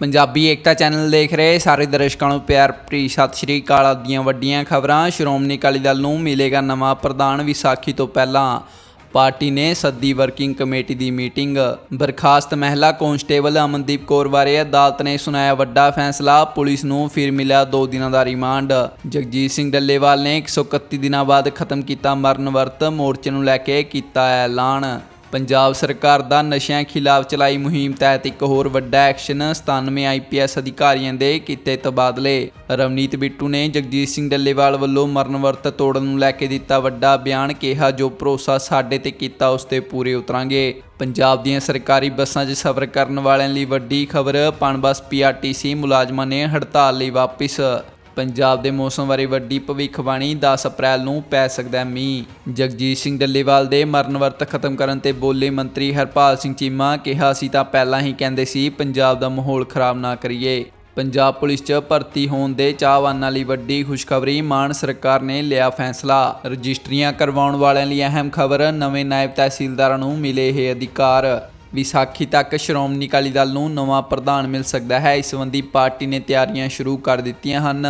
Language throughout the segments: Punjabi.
ਪੰਜਾਬੀ ਏਕਤਾ ਚੈਨਲ ਦੇਖ ਰਹੇ ਸਾਰੇ ਦਰਸ਼ਕਾਂ ਨੂੰ ਪਿਆਰ ਭਰੀ ਸਤਿ ਸ਼੍ਰੀ ਅਕਾਲ ਦੀਆਂ ਵੱਡੀਆਂ ਖਬਰਾਂ। ਸ਼੍ਰੋਮਣੀ ਅਕਾਲੀ ਦਲ ਨੂੰ ਮਿਲੇਗਾ ਨਵਾਂ ਪ੍ਰਧਾਨ ਵਿਸਾਖੀ ਤੋਂ ਪਹਿਲਾਂ। ਪਾਰਟੀ ਨੇ ਸੱਦੀ ਵਰਕਿੰਗ ਕਮੇਟੀ ਦੀ ਮੀਟਿੰਗ। ਬਰਖਾਸਤ ਮਹਿਲਾ ਕਾਂਸਟੇਬਲ ਅਮਨਦੀਪ ਕੌਰ ਬਾਰੇ ਅਦਾਲਤ ਨੇ ਸੁਣਾਇਆ ਵੱਡਾ ਫੈਸਲਾ। ਪੁਲਿਸ ਨੂੰ ਫਿਰ ਮਿਲਿਆ 2 ਦਿਨਾਂ ਦਾ ਰਿਮਾਂਡ। ਜਗਜੀਤ ਸਿੰਘ ਡੱਲੇਵਾਲ ਨੇ 131 ਦਿਨਾਂ ਬਾਅਦ ਖਤਮ ਕੀਤਾ ਮਰਨ ਵਰਤ, ਮੋਰਚੇ ਨੂੰ ਲੈ ਕੇ ਕੀਤਾ ਐਲਾਨ। ਪੰਜਾਬ ਸਰਕਾਰ ਦਾ ਨਸ਼ਿਆਂ ਖਿਲਾਫ ਚਲਾਈ ਮੁਹਿੰਮ ਤਹਿਤ ਇੱਕ ਹੋਰ ਵੱਡਾ ਐਕਸ਼ਨ 97 ਆਈਪੀਐਸ ਅਧਿਕਾਰੀਆਂ ਦੇ ਕੀਤੇ ਤਬਾਦਲੇ। ਰਵਨੀਤ ਬਿੱਟੂ ਨੇ ਜਗਜੀਤ ਸਿੰਘ ਡੱਲੇਵਾਲ ਵੱਲੋਂ ਮਰਨ ਵਰਤ ਤੋੜਨ ਨੂੰ ਲੈ ਕੇ ਦਿੱਤਾ ਵੱਡਾ ਬਿਆਨ, ਕਿਹਾ, ਜੋ ਭਰੋਸਾ ਸਾਡੇ ਤੇ ਕੀਤਾ, ਉਸ ਤੇ ਪੂਰੇ ਉਤਰਾਂਗੇ। ਪੰਜਾਬ ਦੀਆਂ ਸਰਕਾਰੀ ਬੱਸਾਂ 'ਚ ਸਫ਼ਰ ਕਰਨ ਵਾਲਿਆਂ ਲਈ ਵੱਡੀ ਖਬਰ ਪਨਬਸ ਪੀਆਰਟੀਸੀ ਮੁਲਾਜ਼ਮਾਂ ਨੇ ਹੜਤਾਲ ਲਈ ਵਾਪਿਸ। ਪੰਜਾਬ ਦੇ ਮੌਸਮ ਬਾਰੇ ਵੱਡੀ ਭਵਿੱਖਬਾਣੀ 10 ਅਪ੍ਰੈਲ ਨੂੰ ਪੈ ਸਕਦਾ ਹੈ ਮੀਂਹ। ਜਗਜੀਤ ਸਿੰਘ ਡੱਲੇਵਾਲ ਦੇ ਮਰਨ ਵਰਤ ਖਤਮ ਕਰਨ ਤੇ ਬੋਲੇ ਮੰਤਰੀ ਹਰਪਾਲ ਸਿੰਘ ਚੀਮਾ ਕਿਹਾ ਸੀ ਤਾਂ ਪਹਿਲਾਂ ਹੀ ਕਹਿੰਦੇ ਸੀ, ਪੰਜਾਬ ਦਾ ਮਾਹੌਲ ਖਰਾਬ ਨਾ ਕਰੀਏ। ਪੰਜਾਬ ਪੁਲਿਸ 'ਚ ਭਰਤੀ ਹੋਣ ਦੇ ਚਾਹਵਾਨਾਂ ਲਈ ਵੱਡੀ ਖੁਸ਼ਖਬਰੀ ਮਾਨ ਸਰਕਾਰ ਨੇ ਲਿਆ ਫੈਸਲਾ। ਰਜਿਸਟਰੀਆਂ ਕਰਵਾਉਣ ਵਾਲਿਆਂ ਲਈ ਅਹਿਮ ਖਬਰ, ਨਵੇਂ ਨਾਇਬ ਤਹਿਸੀਲਦਾਰਾਂ ਨੂੰ ਮਿਲੇ ਇਹ ਅਧਿਕਾਰ। ਵਿਸਾਖੀ ਤੱਕ ਸ਼੍ਰੋਮਣੀ ਅਕਾਲੀ ਦਲ ਨੂੰ ਨਵਾਂ ਪ੍ਰਧਾਨ ਮਿਲ ਸਕਦਾ ਹੈ। ਇਸ ਸੰਬੰਧੀ ਪਾਰਟੀ ਨੇ ਤਿਆਰੀਆਂ ਸ਼ੁਰੂ ਕਰ ਦਿੱਤੀਆਂ ਹਨ।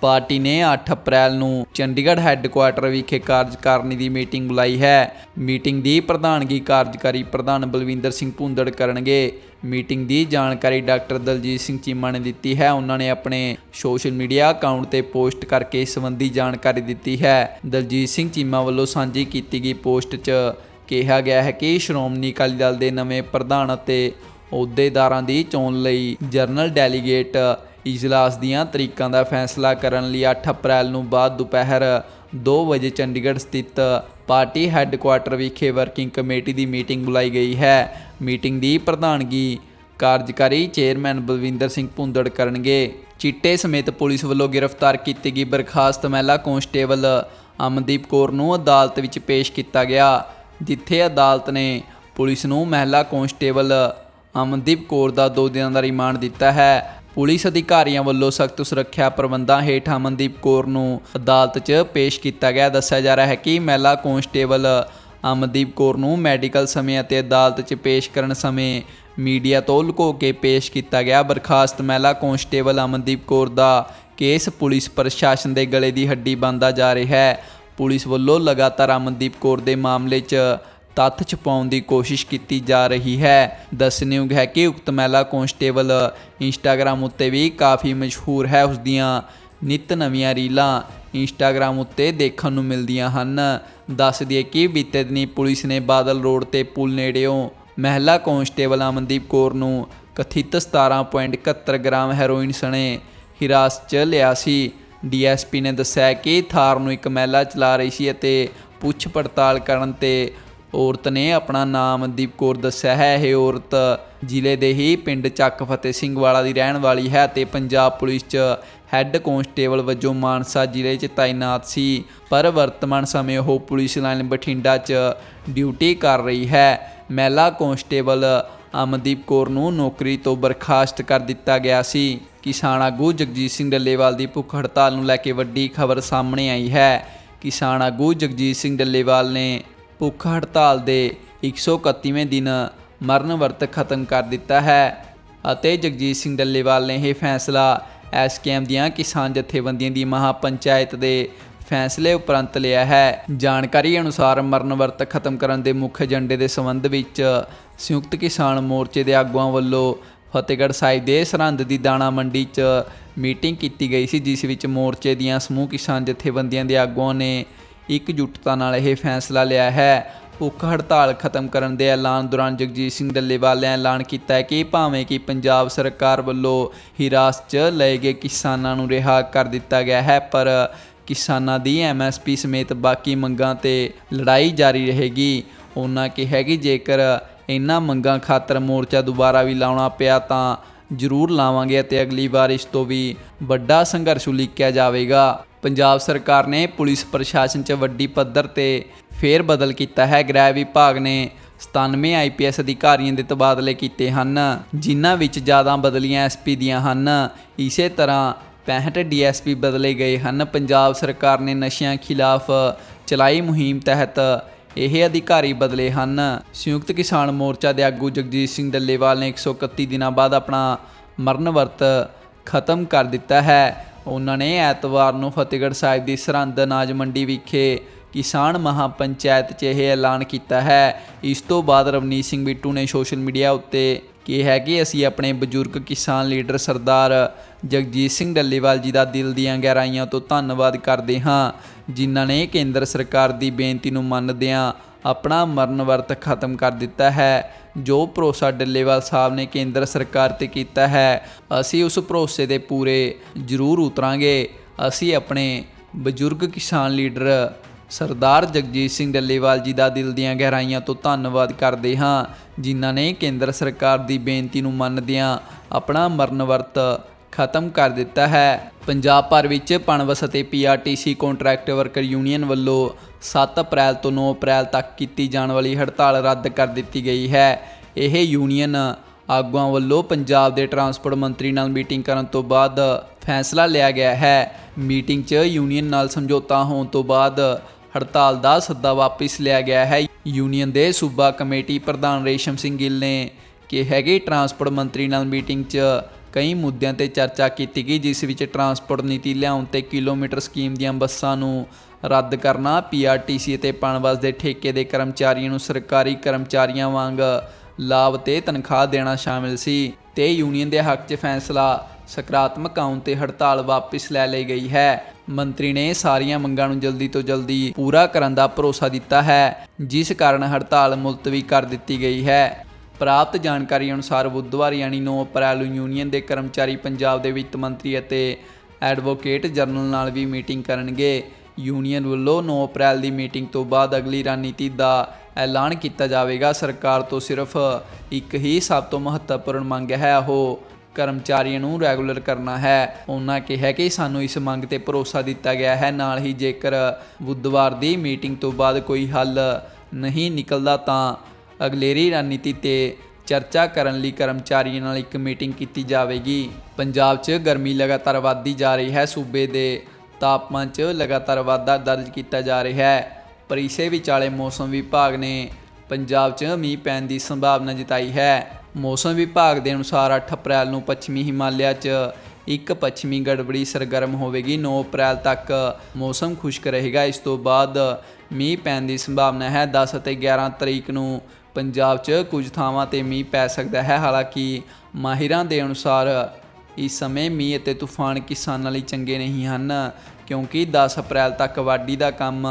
ਪਾਰਟੀ ਨੇ 8 ਅਪ੍ਰੈਲ ਨੂੰ ਚੰਡੀਗੜ੍ਹ ਹੈੱਡਕੁਆਰਟਰ ਵਿਖੇ ਕਾਰਜਕਾਰਨੀ ਦੀ ਮੀਟਿੰਗ ਬੁਲਾਈ ਹੈ। ਮੀਟਿੰਗ ਦੀ ਪ੍ਰਧਾਨਗੀ ਕਾਰਜਕਾਰੀ ਪ੍ਰਧਾਨ ਬਲਵਿੰਦਰ ਸਿੰਘ ਭੁੰਦੜ ਕਰਨਗੇ। ਮੀਟਿੰਗ ਦੀ ਜਾਣਕਾਰੀ ਡਾਕਟਰ ਦਲਜੀਤ ਸਿੰਘ ਚੀਮਾ ਨੇ ਦਿੱਤੀ ਹੈ। ਉਹਨਾਂ ਨੇ ਆਪਣੇ ਸੋਸ਼ਲ ਮੀਡੀਆ ਅਕਾਊਂਟ ਤੇ ਪੋਸਟ ਕਰਕੇ ਇਸ ਸੰਬੰਧੀ ਜਾਣਕਾਰੀ ਦਿੱਤੀ ਹੈ। ਦਲਜੀਤ ਸਿੰਘ ਚੀਮਾ ਵੱਲੋਂ ਸਾਂਝੀ ਕੀਤੀ ਗਈ ਪੋਸਟ 'ਚ ਕਿਹਾ ਗਿਆ ਹੈ ਕਿ ਸ਼੍ਰੋਮਣੀ ਅਕਾਲੀ ਦਲ ਦੇ ਨਵੇਂ ਪ੍ਰਧਾਨ ਅਤੇ ਅਹੁਦੇਦਾਰਾਂ ਦੀ ਚੋਣ ਲਈ ਜਨਰਲ ਡੈਲੀਗੇਟ ਇਜਲਾਸ ਦੀਆਂ ਤਰੀਕਾਂ ਦਾ ਫੈਸਲਾ ਕਰਨ ਲਈ 8 ਅਪ੍ਰੈਲ ਨੂੰ ਬਾਅਦ ਦੁਪਹਿਰ 2 ਵਜੇ ਚੰਡੀਗੜ੍ਹ ਸਥਿਤ ਪਾਰਟੀ ਹੈੱਡਕੁਆਰਟਰ ਵਿਖੇ ਵਰਕਿੰਗ ਕਮੇਟੀ ਦੀ ਮੀਟਿੰਗ ਬੁਲਾਈ ਗਈ ਹੈ। ਮੀਟਿੰਗ ਦੀ ਪ੍ਰਧਾਨਗੀ ਕਾਰਜਕਾਰੀ ਚੇਅਰਮੈਨ ਬਲਵਿੰਦਰ ਸਿੰਘ ਭੁੰਦੜ ਕਰਨਗੇ। ਚਿੱਟੇ ਸਮੇਤ ਪੁਲਿਸ ਵੱਲੋਂ ਗ੍ਰਿਫਤਾਰ ਕੀਤੀ ਗਈ ਬਰਖਾਸਤ ਮਹਿਲਾ ਕਾਂਸਟੇਬਲ ਅਮਨਦੀਪ ਕੌਰ ਨੂੰ ਅਦਾਲਤ ਵਿੱਚ ਪੇਸ਼ ਕੀਤਾ ਗਿਆ। ਜਿੱਥੇ ਅਦਾਲਤ ਨੇ ਪੁਲਿਸ ਨੂੰ ਮਹਿਲਾ ਕਾਂਸਟੇਬਲ ਅਮਨਦੀਪ ਕੌਰ ਦਾ 2 ਦਿਨਾਂ ਦਾ ਰਿਮਾਂਡ ਦਿੱਤਾ ਹੈ। ਪੁਲਿਸ ਅਧਿਕਾਰੀਆਂ ਵੱਲੋਂ ਸਖਤ ਸੁਰੱਖਿਆ ਪ੍ਰਬੰਧਾਂ ਹੇਠ ਅਮਨਦੀਪ ਕੌਰ ਨੂੰ ਅਦਾਲਤ 'ਚ ਪੇਸ਼ ਕੀਤਾ ਗਿਆ। ਦੱਸਿਆ ਜਾ ਰਿਹਾ ਹੈ ਕਿ ਮਹਿਲਾ ਕਾਂਸਟੇਬਲ ਅਮਨਦੀਪ ਕੌਰ ਨੂੰ ਮੈਡੀਕਲ ਸਮੇਂ ਅਤੇ ਅਦਾਲਤ 'ਚ ਪੇਸ਼ ਕਰਨ ਸਮੇਂ ਮੀਡੀਆ ਤੋਂ ਲੁਕੋ ਕੇ ਪੇਸ਼ ਕੀਤਾ ਗਿਆ। ਬਰਖਾਸਤ ਮਹਿਲਾ ਕਾਂਸਟੇਬਲ ਅਮਨਦੀਪ ਕੌਰ ਦਾ ਕੇਸ ਪੁਲਿਸ ਪ੍ਰਸ਼ਾਸਨ ਦੇ ਗਲੇ ਦੀ ਹੱਡੀ ਬਣਦਾ ਜਾ ਰਿਹਾ ਹੈ। ਪੁਲਿਸ ਵੱਲੋਂ ਲਗਾਤਾਰ ਅਮਨਦੀਪ ਕੌਰ ਦੇ ਮਾਮਲੇ 'ਚ ਤੱਥ ਛੁਪਾਉਣ ਦੀ ਕੋਸ਼ਿਸ਼ ਕੀਤੀ ਜਾ ਰਹੀ ਹੈ। ਦੱਸਣਯੋਗ ਹੈ ਕਿ ਉਕਤ ਮਹਿਲਾ ਕਾਂਸਟੇਬਲ ਇੰਸਟਾਗ੍ਰam ਉੱਤੇ ਵੀ ਕਾਫੀ ਮਸ਼ਹੂਰ ਹੈ। ਉਸ ਦੀਆਂ ਨਿਤ ਨਵੀਆਂ ਰੀਲਾਂ ਇੰਸਟਾਗ੍ਰam ਉੱਤੇ ਦੇਖਣ ਨੂੰ ਮਿਲਦੀਆਂ ਹਨ। ਦੱਸ ਦਈਏ ਕਿ ਬੀਤੇ ਦਿਨੀ ਪੁਲਿਸ ਨੇ ਬਾਦਲ ਰੋਡ ਤੇ ਪੁਲ ਨੇੜਿਓਂ ਮਹਿਲਾ ਕਾਂਸਟੇਬਲ ਅਮਨਦੀਪ ਕੌਰ ਨੂੰ ਕਥਿਤ 17.71 ਗ੍ਰਾਮ ਹੈਰੋਇਨ ਸਣੇ ਹਿਰਾਸਤ 'ਚ ਲਿਆ ਸੀ। ਡੀਐਸਪੀ ਨੇ ਦੱਸਿਆ ਕਿ ਥਾਰ ਨੂੰ ਇੱਕ ਮਹਿਲਾ ਚਲਾ ਰਹੀ ਸੀ ਅਤੇ ਪੁੱਛ ਪੜਤਾਲ ਕਰਨ ਤੇ ਔਰਤ ਨੇ ਆਪਣਾ ਨਾਮ ਦੀਪ ਕੌਰ ਦੱਸਿਆ ਹੈ। ਇਹ ਔਰਤ ਜ਼ਿਲ੍ਹੇ ਦੇ ਹੀ ਪਿੰਡ ਚੱਕ ਫਤਿਹ ਸਿੰਘ ਵਾਲਾ ਦੀ ਰਹਿਣ ਵਾਲੀ ਹੈ ਅਤੇ ਪੰਜਾਬ ਪੁਲਿਸ 'ਚ ਹੈੱਡ ਕਾਂਸਟੇਬਲ ਵਜੋਂ ਮਾਨਸਾ ਜ਼ਿਲ੍ਹੇ 'ਚ ਤਾਇਨਾਤ ਸੀ, ਪਰ ਵਰਤਮਾਨ ਸਮੇਂ ਉਹ ਪੁਲਿਸ ਲਾਈਨ ਬਠਿੰਡਾ 'ਚ ਡਿਊਟੀ ਕਰ ਰਹੀ ਹੈ। ਮਹਿਲਾ ਕਾਂਸਟੇਬਲ ਅਮਨਦੀਪ ਕੌਰ ਨੂੰ ਨੌਕਰੀ ਤੋਂ ਬਰਖਾਸਤ ਕਰ ਦਿੱਤਾ ਗਿਆ ਸੀ। ਕਿਸਾਨ ਆਗੂ ਜਗਜੀਤ ਸਿੰਘ ਡੱਲੇਵਾਲ ਦੀ ਭੁੱਖ ਹੜਤਾਲ ਨੂੰ ਲੈ ਕੇ ਵੱਡੀ ਖਬਰ ਸਾਹਮਣੇ ਆਈ ਹੈ। ਕਿਸਾਨ ਆਗੂ ਜਗਜੀਤ ਸਿੰਘ ਡੱਲੇਵਾਲ ਨੇ ਭੁੱਖ ਹੜਤਾਲ ਦੇ 131ਵੇਂ ਦਿਨ ਮਰਨ ਵਰਤ ਖਤਮ ਕਰ ਦਿੱਤਾ ਹੈ ਅਤੇ ਜਗਜੀਤ ਸਿੰਘ ਡੱਲੇਵਾਲ ਨੇ ਇਹ ਫੈਸਲਾ ਐਸਕੇਐਮ ਦੀਆਂ ਕਿਸਾਨ ਜਥੇਬੰਦੀਆਂ ਦੀ ਮਹਾ ਪੰਚਾਇਤ ਦੇ ਫੈਸਲੇ ਉਪਰੰਤ ਲਿਆ ਹੈ। ਜਾਣਕਾਰੀ ਅਨੁਸਾਰ ਮਰਨ ਵਰਤ ਖਤਮ ਕਰਨ ਦੇ ਮੁੱਖ ਏਜੰਡੇ ਦੇ ਸੰਬੰਧ ਵਿੱਚ ਸੰਯੁਕਤ ਕਿਸਾਨ ਮੋਰਚੇ ਦੇ ਆਗੂਆਂ ਵੱਲੋਂ ਫਤਿਹਗੜ੍ਹ ਸਾਹਿਬ ਦੇ ਸਰਹੰਦ ਦੀ ਦਾਣਾ ਮੰਡੀ 'ਚ ਮੀਟਿੰਗ ਕੀਤੀ ਗਈ ਸੀ, ਜਿਸ ਵਿੱਚ ਮੋਰਚੇ ਦੀਆਂ ਸਮੂਹ ਕਿਸਾਨ ਜਥੇਬੰਦੀਆਂ ਦੇ ਆਗੂਆਂ ਨੇ ਇਕਜੁੱਟਤਾ ਨਾਲ ਇਹ ਫੈਸਲਾ ਲਿਆ ਹੈ। ਭੁੱਖ ਹੜਤਾਲ ਖਤਮ ਕਰਨ ਦੇ ਐਲਾਨ ਦੌਰਾਨ ਜਗਜੀਤ ਸਿੰਘ ਡੱਲੇਵਾਲ ਨੇ ਐਲਾਨ ਕੀਤਾ ਹੈ ਕਿ ਭਾਵੇਂ ਕਿ ਪੰਜਾਬ ਸਰਕਾਰ ਵੱਲੋਂ ਹਿਰਾਸਤ 'ਚ ਲਏ ਗਏ ਕਿਸਾਨਾਂ ਨੂੰ ਰਿਹਾ ਕਰ ਦਿੱਤਾ ਗਿਆ ਹੈ, ਪਰ ਕਿਸਾਨਾਂ ਦੀ ਐਮਐਸਪੀ ਸਮੇਤ ਬਾਕੀ ਮੰਗਾਂ ਤੇ ਲੜਾਈ ਜਾਰੀ ਰਹੇਗੀ। ਉਹਨਾਂ ਕਿਹਾ ਕਿ ਜੇਕਰ ਇਹਨਾਂ ਮੰਗਾਂ ਖਾਤਰ ਮੋਰਚਾ ਦੁਬਾਰਾ ਵੀ ਲਾਉਣਾ ਪਿਆ ਤਾਂ ਜ਼ਰੂਰ ਲਾਵਾਂਗੇ ਅਤੇ ਅਗਲੀ ਵਾਰ ਇਸ ਤੋਂ ਵੀ ਵੱਡਾ ਸੰਘਰਸ਼ ਉਲੀਕਿਆ ਜਾਵੇਗਾ। ਪੰਜਾਬ ਸਰਕਾਰ ਨੇ ਪੁਲਿਸ ਪ੍ਰਸ਼ਾਸਨ 'ਚ ਵੱਡੀ ਪੱਧਰ ਤੇ ਫੇਰ ਬਦਲ ਕੀਤਾ ਹੈ। ਗ੍ਰਹਿ ਵਿਭਾਗ ਨੇ 97 ਆਈਪੀਐਸ ਅਧਿਕਾਰੀਆਂ ਦੇ ਤਬਾਦਲੇ ਕੀਤੇ ਹਨ, ਜਿਨ੍ਹਾਂ ਵਿੱਚ ਜ਼ਿਆਦਾ ਬਦਲੀਆਂ ਐਸਪੀ ਦੀਆਂ ਹਨ। ਇਸੇ ਤਰ੍ਹਾਂ 65 ਡੀਐਸਪੀ ਬਦਲੇ ਗਏ ਹਨ। ਪੰਜਾਬ ਸਰਕਾਰ ਨੇ ਨਸ਼ਿਆਂ ਖਿਲਾਫ ਚਲਾਈ ਮੁਹਿੰਮ ਤਹਿਤ ਇਹ ਅਧਿਕਾਰੀ ਬਦਲੇ ਹਨ। ਸੰਯੁਕਤ ਕਿਸਾਨ ਮੋਰਚਾ ਦੇ ਆਗੂ ਜਗਜੀਤ ਸਿੰਘ ਡੱਲੇਵਾਲ ਨੇ 131 ਦਿਨਾਂ ਬਾਅਦ ਆਪਣਾ ਮਰਨ ਵਰਤ ਖਤਮ ਕਰ ਦਿੱਤਾ ਹੈ। ਉਹਨਾਂ ਨੇ ਐਤਵਾਰ ਨੂੰ ਫਤਿਹਗੜ੍ਹ ਸਾਹਿਬ ਦੀ ਸਰਹੰਦ ਅਨਾਜ ਮੰਡੀ ਵਿਖੇ ਕਿਸਾਨ ਮਹਾਪੰਚਾਇਤ 'ਚ ਇਹ ਐਲਾਨ ਕੀਤਾ ਹੈ। ਇਸ ਤੋਂ ਬਾਅਦ ਰਵਨੀਤ ਸਿੰਘ ਬਿੱਟੂ ਨੇ ਸੋਸ਼ਲ ਮੀਡੀਆ ਉੱਤੇ ਕਿਹਾ ਕਿ ਅਸੀਂ ਆਪਣੇ ਬਜ਼ੁਰਗ ਕਿਸਾਨ ਲੀਡਰ ਸਰਦਾਰ ਜਗਜੀਤ ਸਿੰਘ ਡੱਲੇਵਾਲ ਜੀ ਦਾ ਦਿਲ ਦੀਆਂ ਗਹਿਰਾਈਆਂ ਤੋਂ ਧੰਨਵਾਦ ਕਰਦੇ ਹਾਂ, ਜਿਨ੍ਹਾਂ ਨੇ ਕੇਂਦਰ ਸਰਕਾਰ ਦੀ ਬੇਨਤੀ ਨੂੰ ਮੰਨਦਿਆਂ ਆਪਣਾ ਮਰਨ ਵਰਤ ਖਤਮ ਕਰ ਦਿੱਤਾ ਹੈ। ਜੋ ਭਰੋਸਾ ਡੱਲੇਵਾਲ ਸਾਹਿਬ ਨੇ ਕੇਂਦਰ ਸਰਕਾਰ ਤੇ ਕੀਤਾ ਹੈ, ਅਸੀਂ ਉਸ ਭਰੋਸੇ ਦੇ ਪੂਰੇ ਜ਼ਰੂਰ ਉਤਰਾਂਗੇ। ਅਸੀਂ ਆਪਣੇ ਬਜ਼ੁਰਗ ਕਿਸਾਨ ਲੀਡਰ ਸਰਦਾਰ ਜਗਜੀਤ ਸਿੰਘ ਡੱਲੇਵਾਲ ਜੀ ਦਾ ਦਿਲ ਦੀਆਂ ਗਹਿਰਾਈਆਂ ਤੋਂ ਧੰਨਵਾਦ ਕਰਦੇ ਹਾਂ, ਜਿਨ੍ਹਾਂ ਨੇ ਕੇਂਦਰ ਸਰਕਾਰ ਦੀ ਬੇਨਤੀ ਨੂੰ ਮੰਨਦਿਆਂ ਆਪਣਾ ਮਰਨ ਵਰਤ ਖਤਮ ਕਰ ਦਿੱਤਾ ਹੈ। ਪੰਜਾਬ ਭਰ ਵਿੱਚ ਪਣਵਸ ਅਤੇ ਪੀਆਰਟੀਸੀ ਕੰਟਰੈਕਟ ਵਰਕਰ ਯੂਨੀਅਨ ਵੱਲੋਂ 7 ਅਪ੍ਰੈਲ ਤੋਂ 9 ਅਪ੍ਰੈਲ ਤੱਕ ਕੀਤੀ ਜਾਣ ਵਾਲੀ ਹੜਤਾਲ ਰੱਦ ਕਰ ਦਿੱਤੀ ਗਈ ਹੈ। ਇਹ ਯੂਨੀਅਨ ਆਗੂਆਂ ਵੱਲੋਂ ਪੰਜਾਬ ਦੇ ਟਰਾਂਸਪੋਰਟ ਮੰਤਰੀ ਨਾਲ ਮੀਟਿੰਗ ਕਰਨ ਤੋਂ ਬਾਅਦ ਫੈਸਲਾ ਲਿਆ ਗਿਆ ਹੈ। ਮੀਟਿੰਗ 'ਚ ਯੂਨੀਅਨ ਨਾਲ ਸਮਝੌਤਾ ਹੋਣ ਤੋਂ ਬਾਅਦ ਹੜਤਾਲ ਦਾ ਸੱਦਾ ਵਾਪਸ ਲਿਆ ਗਿਆ ਹੈ। ਯੂਨੀਅਨ ਦੇ ਸੂਬਾ ਕਮੇਟੀ ਪ੍ਰਧਾਨ ਰੇਸ਼ਮ ਸਿੰਘ ਗਿੱਲ ਨੇ ਕਿਹਾ ਕਿ ਟਰਾਂਸਪੋਰਟ ਮੰਤਰੀ ਨਾਲ ਮੀਟਿੰਗ 'ਚ ਕਈ ਮੁੱਦਿਆਂ ਤੇ ਚਰਚਾ ਕੀਤੀ ਗਈ, ਜਿਸ ਵਿੱਚ ਟਰਾਂਸਪੋਰਟ ਨੀਤੀ ਲਿਆਉਣ ਤੇ ਕਿਲੋਮੀਟਰ ਸਕੀਮ ਦੀਆਂ ਬੱਸਾਂ ਨੂੰ ਰੱਦ ਕਰਨਾ ਪੀਆਰਟੀਸੀ ਅਤੇ ਪਣਬਸ ਦੇ ਠੇਕੇ ਦੇ ਕਰਮਚਾਰੀਆਂ ਨੂੰ ਸਰਕਾਰੀ ਕਰਮਚਾਰੀਆਂ ਵਾਂਗ ਲਾਭ ਤੇ ਤਨਖਾਹ ਦੇਣਾ ਸ਼ਾਮਿਲ ਸੀ ਤੇ ਯੂਨੀਅਨ ਦੇ ਹੱਕ 'ਚ ਫੈਸਲਾ ਸਕਾਰਾਤਮਕ ਆਉਣ ਤੇ ਹੜਤਾਲ ਵਾਪਸ ਲੈ ਲਈ ਗਈ ਹੈ। ਮੰਤਰੀ ਨੇ ਸਾਰੀਆਂ ਮੰਗਾਂ ਨੂੰ ਜਲਦੀ ਤੋਂ ਜਲਦੀ ਪੂਰਾ ਕਰਨ ਦਾ ਭਰੋਸਾ ਦਿੱਤਾ ਹੈ, ਜਿਸ ਕਾਰਨ ਹੜਤਾਲ ਮੁਲਤਵੀ ਕਰ ਦਿੱਤੀ ਗਈ ਹੈ। ਪ੍ਰਾਪਤ ਜਾਣਕਾਰੀ ਅਨੁਸਾਰ ਬੁੱਧਵਾਰ ਯਾਨੀ 9 ਅਪ੍ਰੈਲ ਨੂੰ ਯੂਨੀਅਨ ਦੇ ਕਰਮਚਾਰੀ ਪੰਜਾਬ ਦੇ ਵਿੱਤ ਮੰਤਰੀ ਅਤੇ ਐਡਵੋਕੇਟ ਜਨਰਲ ਨਾਲ ਵੀ ਮੀਟਿੰਗ ਕਰਨਗੇ। ਯੂਨੀਅਨ ਵੱਲੋਂ 9 ਅਪ੍ਰੈਲ ਦੀ ਮੀਟਿੰਗ ਤੋਂ ਬਾਅਦ ਅਗਲੀ ਰਣਨੀਤੀ ਦਾ ਐਲਾਨ ਕੀਤਾ ਜਾਵੇਗਾ। ਸਰਕਾਰ ਤੋਂ ਸਿਰਫ ਇੱਕ ਹੀ ਸਭ ਤੋਂ ਮਹੱਤਵਪੂਰਨ ਮੰਗ ਹੈ, ਉਹ ਕਰਮਚਾਰੀਆਂ ਨੂੰ ਰੈਗੂਲਰ ਕਰਨਾ ਹੈ। ਉਹਨਾਂ ਕਿਹਾ ਕਿ ਸਾਨੂੰ ਇਸ ਮੰਗ ਤੇ ਭਰੋਸਾ ਦਿੱਤਾ ਗਿਆ ਹੈ। ਨਾਲ ਹੀ ਜੇਕਰ ਬੁੱਧਵਾਰ ਦੀ ਮੀਟਿੰਗ ਤੋਂ ਬਾਅਦ ਕੋਈ ਹੱਲ ਨਹੀਂ ਨਿਕਲਦਾ ਤਾਂ ਅਗਲੇਰੀ ਰਣਨੀਤੀ ਤੇ ਚਰਚਾ ਕਰਨ ਲਈ ਕਰਮਚਾਰੀਆਂ ਨਾਲ ਇੱਕ ਮੀਟਿੰਗ ਕੀਤੀ ਜਾਵੇਗੀ। ਪੰਜਾਬ 'ਚ ਗਰਮੀ ਲਗਾਤਾਰ ਵਧਦੀ ਜਾ ਰਹੀ ਹੈ। ਸੂਬੇ ਦੇ ਤਾਪਮਾਨ 'ਚ ਲਗਾਤਾਰ ਵਾਧਾ ਦਰਜ ਕੀਤਾ ਜਾ ਰਿਹਾ ਹੈ। ਪਰ ਇਸੇ ਵਿਚਾਲੇ ਮੌਸਮ ਵਿਭਾਗ ਨੇ ਪੰਜਾਬ 'ਚ ਮੀਂਹ ਪੈਣ ਦੀ ਸੰਭਾਵਨਾ ਜਤਾਈ ਹੈ। ਮੌਸਮ ਵਿਭਾਗ ਦੇ ਅਨੁਸਾਰ 8 ਅਪ੍ਰੈਲ ਨੂੰ ਪੱਛਮੀ ਹਿਮਾਲਿਆ 'ਚ ਇੱਕ ਪੱਛਮੀ ਗੜਬੜੀ ਸਰਗਰਮ ਹੋਵੇਗੀ। 9 ਅਪ੍ਰੈਲ ਤੱਕ ਮੌਸਮ ਖੁਸ਼ਕ ਰਹੇਗਾ। ਇਸ ਤੋਂ ਬਾਅਦ ਮੀਂਹ ਪੈਣ ਦੀ ਸੰਭਾਵਨਾ ਹੈ। 10 ਅਤੇ 11 ਤਰੀਕ ਨੂੰ ਪੰਜਾਬ 'ਚ ਕੁਝ ਥਾਵਾਂ ਤੇ ਮੀਂਹ ਪੈ ਸਕਦਾ ਹੈ। ਹਾਲਾਂਕਿ ਮਾਹਿਰਾਂ ਦੇ ਅਨੁਸਾਰ ਇਸ ਸਮੇਂ ਮੀਂਹ ਅਤੇ ਤੂਫਾਨ ਕਿਸਾਨਾਂ ਲਈ ਚੰਗੇ ਨਹੀਂ ਹਨ, ਕਿਉਂਕਿ 10 ਅਪ੍ਰੈਲ ਤੱਕ ਵਾਢੀ ਦਾ ਕੰਮ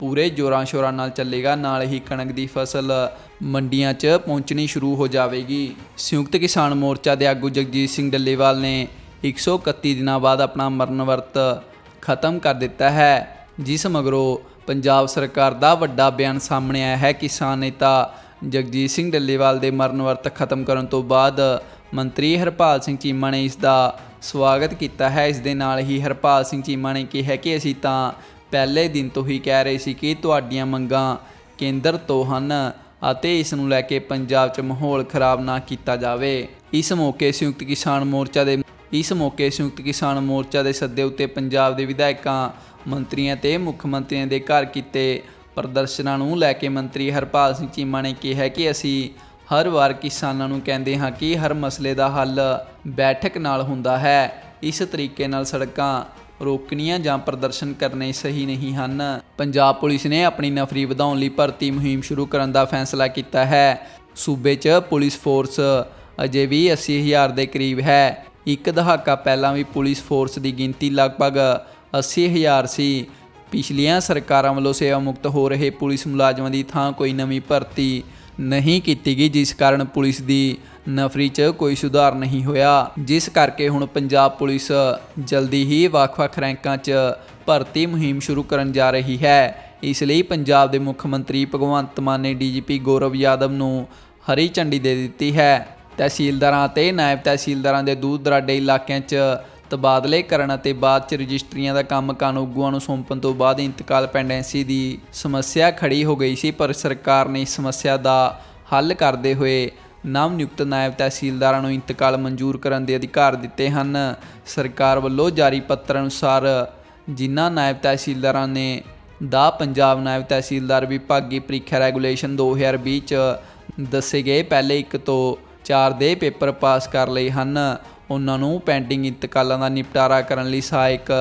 ਪੂਰੇ ਜੋਰਾਂ ਸ਼ੋਰਾਂ ਨਾਲ ਚੱਲੇਗਾ, ਨਾਲ ਹੀ ਕਣਕ ਦੀ ਫਸਲ ਮੰਡੀਆਂ 'ਚ ਪਹੁੰਚਣੀ ਸ਼ੁਰੂ ਹੋ ਜਾਵੇਗੀ। ਸੰਯੁਕਤ ਕਿਸਾਨ ਮੋਰਚਾ ਦੇ ਆਗੂ ਜਗਜੀਤ ਸਿੰਘ ਡੱਲੇਵਾਲ ਨੇ 131 ਦਿਨਾਂ ਬਾਅਦ ਆਪਣਾ ਮਰਨ ਵਰਤ ਖਤਮ ਕਰ ਦਿੱਤਾ ਹੈ, ਜਿਸ ਮਗਰੋਂ ਪੰਜਾਬ ਸਰਕਾਰ ਦਾ ਵੱਡਾ ਬਿਆਨ ਸਾਹਮਣੇ ਆਇਆ ਹੈ। ਕਿਸਾਨ ਨੇਤਾ ਜਗਜੀਤ ਸਿੰਘ ਡੱਲੇਵਾਲ ਦੇ ਮਰਨ ਵਰਤ ਖਤਮ ਕਰਨ ਤੋਂ ਬਾਅਦ ਮੰਤਰੀ ਹਰਪਾਲ ਸਿੰਘ ਚੀਮਾ ਨੇ ਇਸ ਦਾ ਸਵਾਗਤ ਕੀਤਾ ਹੈ। ਇਸ ਦੇ ਨਾਲ ਹੀ ਹਰਪਾਲ ਸਿੰਘ ਚੀਮਾ ਨੇ ਕਿਹਾ ਕਿ ਅਸੀਂ ਤਾਂ ਪਹਿਲੇ ਦਿਨ ਤੋਂ ਹੀ ਕਹਿ ਰਹੇ ਸੀ ਕਿ ਤੁਹਾਡੀਆਂ ਮੰਗਾਂ ਕੇਂਦਰ ਤੋਂ ਹਨ ਅਤੇ ਇਸ ਨੂੰ ਲੈ ਕੇ ਪੰਜਾਬ 'ਚ ਮਾਹੌਲ ਖਰਾਬ ਨਾ ਕੀਤਾ ਜਾਵੇ। ਇਸ ਮੌਕੇ ਸੰਯੁਕਤ ਕਿਸਾਨ ਮੋਰਚਾ ਦੇ ਇਸ ਮੌਕੇ ਸੰਯੁਕਤ ਕਿਸਾਨ ਮੋਰਚਾ ਦੇ ਸੱਦੇ ਉੱਤੇ ਪੰਜਾਬ ਦੇ ਵਿਧਾਇਕਾਂ, ਮੰਤਰੀਆਂ ਤੇ ਮੁੱਖ ਮੰਤਰੀਆਂ ਦੇ ਘਰ ਕੀਤੇ ਪ੍ਰਦਰਸ਼ਨਾਂ ਨੂੰ ਲੈ ਕੇ ਮੰਤਰੀ ਹਰਪਾਲ ਸਿੰਘ ਚੀਮਾ ਨੇ ਕਿਹਾ ਕਿ ਅਸੀਂ ਹਰ ਵਾਰ ਕਿਸਾਨਾਂ ਨੂੰ ਕਹਿੰਦੇ ਹਾਂ ਕਿ ਹਰ ਮਸਲੇ ਦਾ ਹੱਲ ਬੈਠਕ ਨਾਲ ਹੁੰਦਾ ਹੈ। ਇਸ ਤਰੀਕੇ ਨਾਲ ਸੜਕਾਂ ਰੋਕਣੀਆਂ ਜਾਂ ਪ੍ਰਦਰਸ਼ਨ ਕਰਨੇ ਸਹੀ ਨਹੀਂ ਹਨ। ਪੰਜਾਬ ਪੁਲਿਸ ਨੇ ਆਪਣੀ ਨਫਰੀ ਵਧਾਉਣ ਲਈ ਭਰਤੀ ਮੁਹਿੰਮ ਸ਼ੁਰੂ ਕਰਨ ਦਾ ਫੈਸਲਾ ਕੀਤਾ ਹੈ। ਸੂਬੇ 'ਚ ਪੁਲਿਸ ਫੋਰਸ ਅਜੇ ਵੀ 80000 ਦੇ ਕਰੀਬ ਹੈ। ਇੱਕ ਦਹਾਕਾ ਪਹਿਲਾਂ ਵੀ ਪੁਲਿਸ ਫੋਰਸ ਦੀ ਗਿਣਤੀ ਲਗਭਗ 80000 ਸੀ। ਪਿਛਲੀਆਂ ਸਰਕਾਰਾਂ ਵੱਲੋਂ ਸੇਵਾ ਮੁਕਤ ਹੋ ਰਹੇ ਪੁਲਿਸ ਮੁਲਾਜ਼ਮਾਂ ਦੀ ਥਾਂ ਕੋਈ ਨਵੀਂ ਭਰਤੀ ਨਹੀਂ ਕੀਤੀ ਗਈ, ਜਿਸ ਕਾਰਨ ਪੁਲਿਸ ਦੀ ਨਫਰੀ 'ਚ ਕੋਈ ਸੁਧਾਰ ਨਹੀਂ ਹੋਇਆ। ਜਿਸ ਕਰਕੇ ਹੁਣ ਪੰਜਾਬ ਪੁਲਿਸ ਜਲਦੀ ਹੀ ਵੱਖ-ਵੱਖ ਰੈਂਕਾਂ 'ਚ ਭਰਤੀ ਮੁਹਿੰਮ ਸ਼ੁਰੂ ਕਰਨ ਜਾ ਰਹੀ ਹੈ। ਇਸ ਲਈ ਪੰਜਾਬ ਦੇ ਮੁੱਖ ਮੰਤਰੀ ਭਗਵੰਤ ਮਾਨ ਨੇ ਡੀਜੀਪੀ ਗੌਰਵ ਯਾਦਵ ਨੂੰ ਹਰੀ ਝੰਡੀ ਦੇ ਦਿੱਤੀ ਹੈ। ਤਹਿਸੀਲਦਾਰਾਂ ਅਤੇ ਨਾਇਬ ਤਹਿਸੀਲਦਾਰਾਂ ਦੇ ਦੂਰ ਦਰਾਡੇ ਇਲਾਕਿਆਂ 'ਚ ਤਬਾਦਲੇ ਕਰਨ ਅਤੇ ਬਾਅਦ 'ਚ ਰਜਿਸਟਰੀਆਂ ਦਾ ਕੰਮ ਕਾਨੂੰਗੋਆਂ ਨੂੰ ਸੌਂਪਣ ਤੋਂ ਬਾਅਦ ਇੰਤਕਾਲ ਪੈਂਡੈਂਸੀ ਦੀ ਸਮੱਸਿਆ ਖੜੀ ਹੋ ਗਈ ਸੀ, ਪਰ ਸਰਕਾਰ ਨੇ ਇਸ ਸਮੱਸਿਆ ਦਾ ਹੱਲ ਕਰਦੇ ਹੋਏ ਨਵ ਨਿਯੁਕਤ ਨਾਇਬ ਤਹਿਸੀਲਦਾਰਾਂ ਨੂੰ ਇੰਤਕਾਲ ਮਨਜ਼ੂਰ ਕਰਨ ਦੇ ਅਧਿਕਾਰ ਦਿੱਤੇ ਹਨ। ਸਰਕਾਰ ਵੱਲੋਂ ਜਾਰੀ ਪੱਤਰ ਅਨੁਸਾਰ ਜਿਨ੍ਹਾਂ ਨਾਇਬ ਤਹਿਸੀਲਦਾਰਾਂ ਨੇ ਦਾ ਪੰਜਾਬ ਨਾਇਬ ਤਹਿਸੀਲਦਾਰ ਵਿਭਾਗੀ ਪ੍ਰੀਖਿਆ ਰੈਗੂਲੇਸ਼ਨ 2020 ਚ ਦੱਸੇ ਗਏ, ਪਹਿਲੇ ਇੱਕ ਤੋਂ 4 ਦੇ ਪੇਪਰ ਪਾਸ ਕਰ ਲਏ ਹਨ। ਉਹਨਾਂ ਨੂੰ ਪੈਂਡਿੰਗ ਇੰਤਕਾਲਾਂ ਦਾ ਨਿਪਟਾਰਾ ਕਰਨ ਲਈ ਸਹਾਇਕ